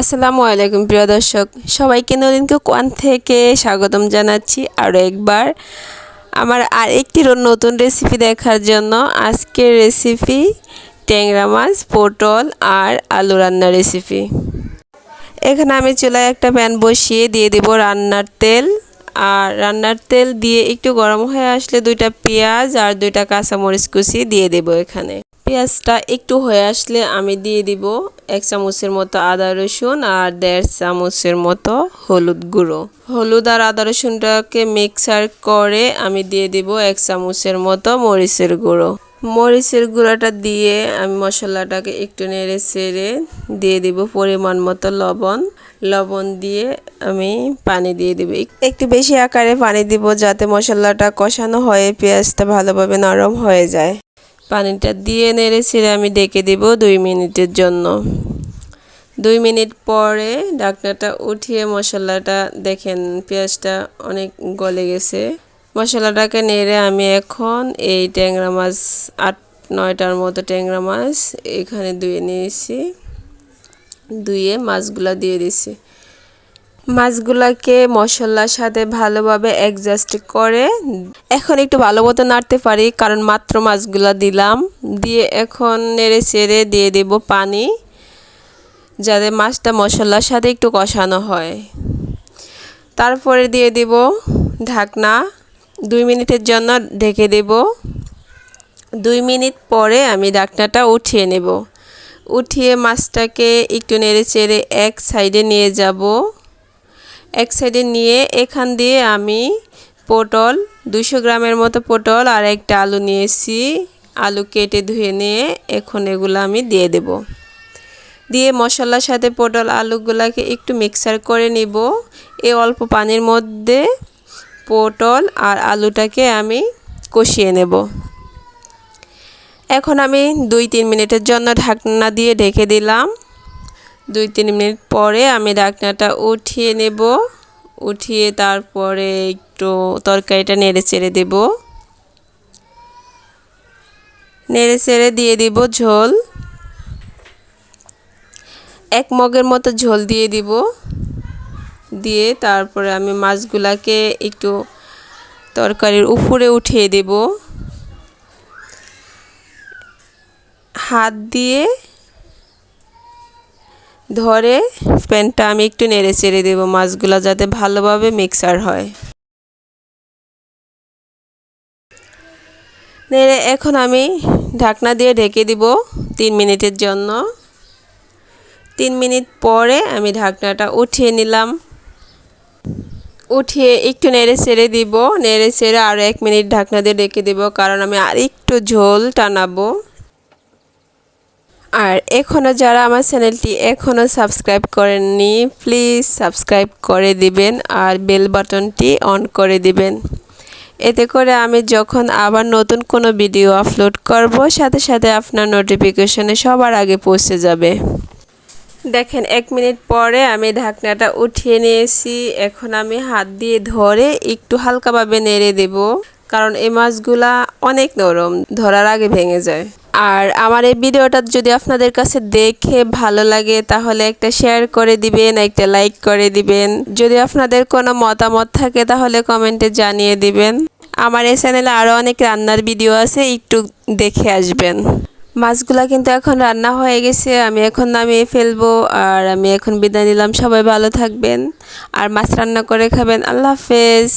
আসসালামু আলাইকুম, প্রিয় দর্শক। সবাইকে নলিনকে কোয়ান থেকে স্বাগতম জানাচ্ছি আরও একবার। আমার আর একটি নতুন রেসিপি দেখার জন্য আজকের রেসিপি ট্যাংরা মাছ, পটল আর আলু রান্নার রেসিপি এখানে আমি চুলায় একটা প্যান বসিয়ে দিয়ে দেব রান্নার তেল। আর রান্নার তেল দিয়ে একটু গরম হয়ে আসলে দুইটা পেঁয়াজ আর দুইটা কাঁচামরিচ কুচি দিয়ে দেব এখানে। পেঁয়াজটা একটু হয়ে আসলে আমি দিয়ে দিব এক চামচের মতো আদা রসুন আর দেড় চামচের মতো হলুদ গুঁড়ো। হলুদ আর আদা রসুনটাকে মিক্সার করে আমি দিয়ে দিব এক চামচের মতো মরিচের গুঁড়ো। মরিচের গুঁড়োটা দিয়ে আমি মশলাটাকে একটু নেড়ে চেড়ে দিয়ে দিব পরিমাণ মতো লবণ। লবণ দিয়ে আমি পানি দিয়ে দিব। একটু বেশি আকারে পানি দিব যাতে মশলাটা কষানো হয়ে পেঁয়াজটা ভালোভাবে নরম হয়ে যায়। পানিটা দিয়ে নেড়ে ছেড়ে আমি ডেকে দিব দুই মিনিটের জন্য। দুই মিনিট পরে ঢাকনাটা উঠিয়ে মশলাটা দেখেন, পেঁয়াজটা অনেক গলে গেছে। মশলাটাকে নেড়ে আমি এখন এই ট্যাংরা মাছ, আট, নয়টার মতো ট্যাংরা মাছ এখানে ধুয়ে নিয়েছি। ধুয়ে মাছগুলা দিয়ে দিছি। মাছগুলাকে মশলার সাথে ভালোভাবে অ্যাডজাস্ট করে। এখন একটু ভালো মতো নাড়তে পারি, কারণ মাত্র মাছগুলা দিলাম। দিয়ে এখন নেড়ে চেড়ে দিয়ে দেব পানি, যাতে মাছটা মশলার সাথে একটু কষানো হয়। তারপরে দিয়ে দেব ঢাকনা, দুই মিনিটের জন্য ঢেকে দেব। দুই মিনিট পরে আমি ঢাকনাটা উঠিয়ে নেব। উঠিয়ে মাছটাকে একটু নেড়ে চেড়ে এক সাইডে নিয়ে যাব। এক সাইডে নিয়ে এখান দিয়ে আমি পটল দুশো গ্রামের মতো পটল আর একটা আলু নিয়েছি। আলু কেটে ধুয়ে নিয়ে এখন এগুলো আমি দিয়ে দেব। দিয়ে মশলার সাথে পটল আলুগুলাকে একটু মিক্সার করে নিব। এই অল্প পানির মধ্যে পটল আর আলুটাকে আমি কষিয়ে নেব। এখন আমি দুই তিন মিনিটের জন্য ঢাকনা দিয়ে ঢেকে দিলাম। দুই তিন মিনিট পরে আমি ডাকনাটা উঠিয়ে নেব। উঠিয়ে তারপরে একটু তরকারিটা নেড়ে চেড়ে দেব। নেড়ে চেড়ে দিয়ে দিব ঝোল। এক মগের মতো ঝোল দিয়ে দিব। দিয়ে তারপরে আমি মাছগুলাকে একটু তরকারির উপরে উঠিয়ে দেব। হাত দিয়ে ধরে প্যানটা আমি একটু নেড়ে চেড়ে দেবো, মাছগুলো যাতে ভালোভাবে মিক্সার হয়। নেড়ে এখন আমি ঢাকনা দিয়ে ঢেকে দিব তিন মিনিটের জন্য। তিন মিনিট পরে আমি ঢাকনাটা উঠিয়ে নিলাম। উঠিয়ে একটু নেড়ে ছেড়ে দিব, নেড়ে ছেড়ে আরও এক মিনিট ঢাকনা দিয়ে ঢেকে দিব, কারণ আমি আর একটু ঝোল টানাবো। আর এখনও যারা আমার চ্যানেলটি এখনও সাবস্ক্রাইব করেননি, প্লিজ সাবস্ক্রাইব করে দিবেন আর বেল বাটনটি অন করে দিবেন। এতে করে আমি যখন আবার নতুন কোনো ভিডিও আপলোড করব, সাথে সাথে আপনার নোটিফিকেশনে সবার আগে পৌঁছে যাবে। দেখেন, এক মিনিট পরে আমি ঢাকনাটা উঠিয়ে নিয়েছি। এখন আমি হাত দিয়ে ধরে একটু হালকাভাবে নেড়ে দেব, কারণ এই মাছগুলা অনেক নরম, ধরার আগে ভেঙে যায়। আর আমার এই ভিডিওটা যদি আপনাদের কাছে দেখে ভালো লাগে, তাহলে একটা শেয়ার করে দিবেন, একটা লাইক করে দিবেন। যদি আপনাদের কোনো মতামত থাকে, তাহলে কমেন্টে জানিয়ে দিবেন। আমার এই চ্যানেলে আরও অনেক রান্নার ভিডিও আছে, একটু দেখে আসবেন। মাছগুলা কিন্তু এখন রান্না হয়ে গেছে, আমি এখন নামিয়ে ফেলব, আর আমি এখন বিদায় নিলাম, সবাই ভালো থাকবেন। আর মাছ রান্না করে খাবেন, আল্লাহ হাফেজ।